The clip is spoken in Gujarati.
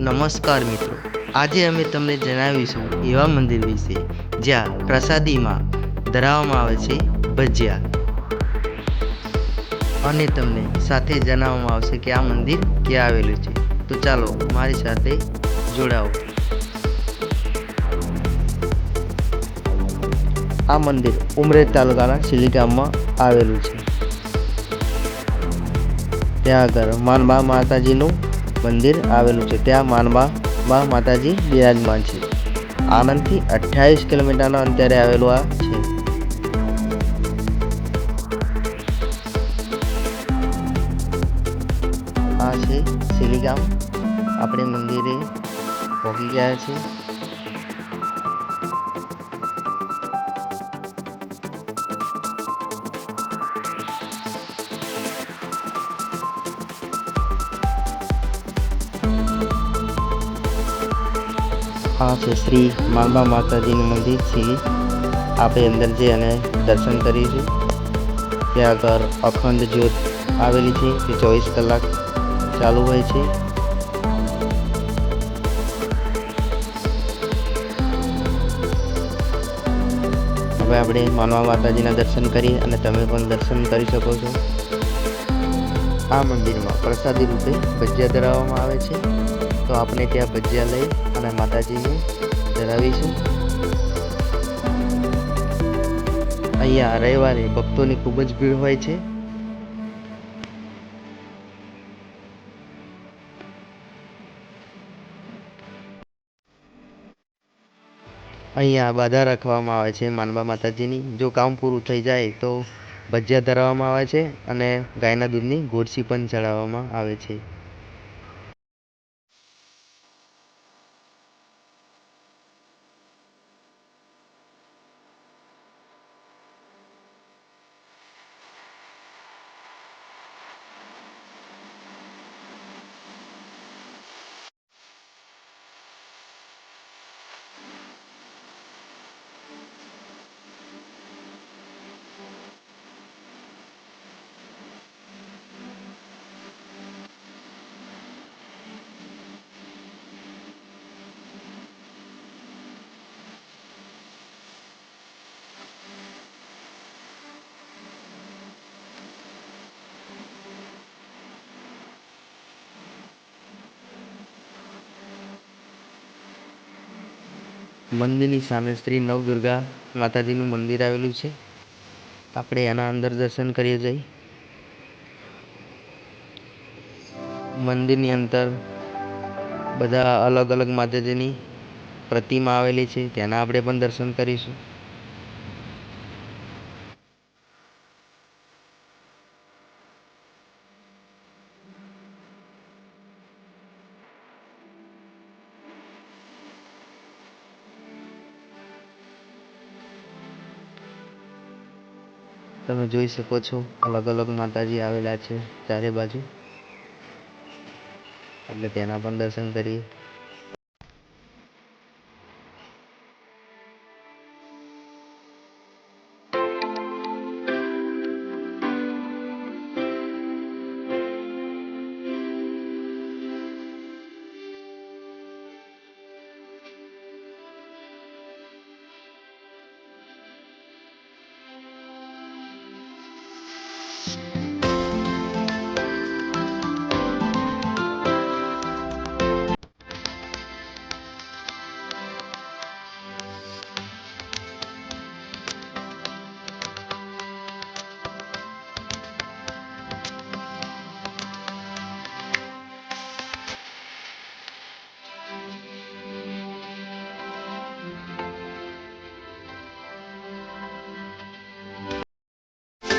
નમસ્કાર મિત્રો. આજે અમે તમને જણાવીશું એવા મંદિર વિશે, જ્યાં પ્રસાદીમાં ધરાવવામાં આવે છે ભજીયા. અને તમને સાથે જણાવવામાં આવશે કે આ મંદિર ક્યાં આવેલું છે. તો ચાલો મારી સાથે જોડાઓ. આ મંદિર ઉમરેજ તાલુકાના સિલી ગામમાં આવેલું છે. ત્યાં આગળ માનબા માતાજીનું મંદિર આવેલું છે. ત્યાં માનબા બા માતાજી બિરાજમાન છે. આણંદથી અઠ્યાવીસ કિલોમીટરના અંતરે આવેલું આ છે. આ છે શિલીકામ આપણે મંદિરે પહોંચી ગયા છે આ શ્રી માંબા માતાજીનું મંદિર છે. આપણે અંદર જઈ અને દર્શન કરીશું ત્યાં આગળ અખંડ જ્યોત આવેલી છે તે ચોવીસ કલાક ચાલુ હોય છે. હવે આપણે માનવા માતાજીના દર્શન કરીએ અને તમે પણ દર્શન કરી શકો છો. આ મંદિરમાં પ્રસાદી રૂપે ભજીયા ધરાવવામાં આવે છે. તો આપણે ત્યાં ભજીયા લઈ અને માતાજીને ધરાવીશું અહીંયા રવિવારે ભક્તોની ખૂબ જ ભીડ હોય છે. અહીંયા બાધા રાખવામાં આવે છે માનવા માતાજીની. જો કામ પૂરું થઈ જાય તો ભજીયા ધરાવવામાં આવે છે અને ગાયના દૂધની ગોળસી પણ ચડાવવામાં આવે છે. મંદિરની સામે શ્રી નવદુર્ગા માતાજીનું મંદિર આવેલું છે. આપણે એના અંદર દર્શન કરીએ જઈ. મંદિરની અંદર બધા અલગ અલગ માતાજીની પ્રતિમા આવેલી છે. તેના આપણે પણ દર્શન કરીશું. તમે જોઈ શકો છો અલગ અલગ માતાજી આવેલા છે ચારે બાજુ. એટલે તેના પણ દર્શન કરીએ. Bye.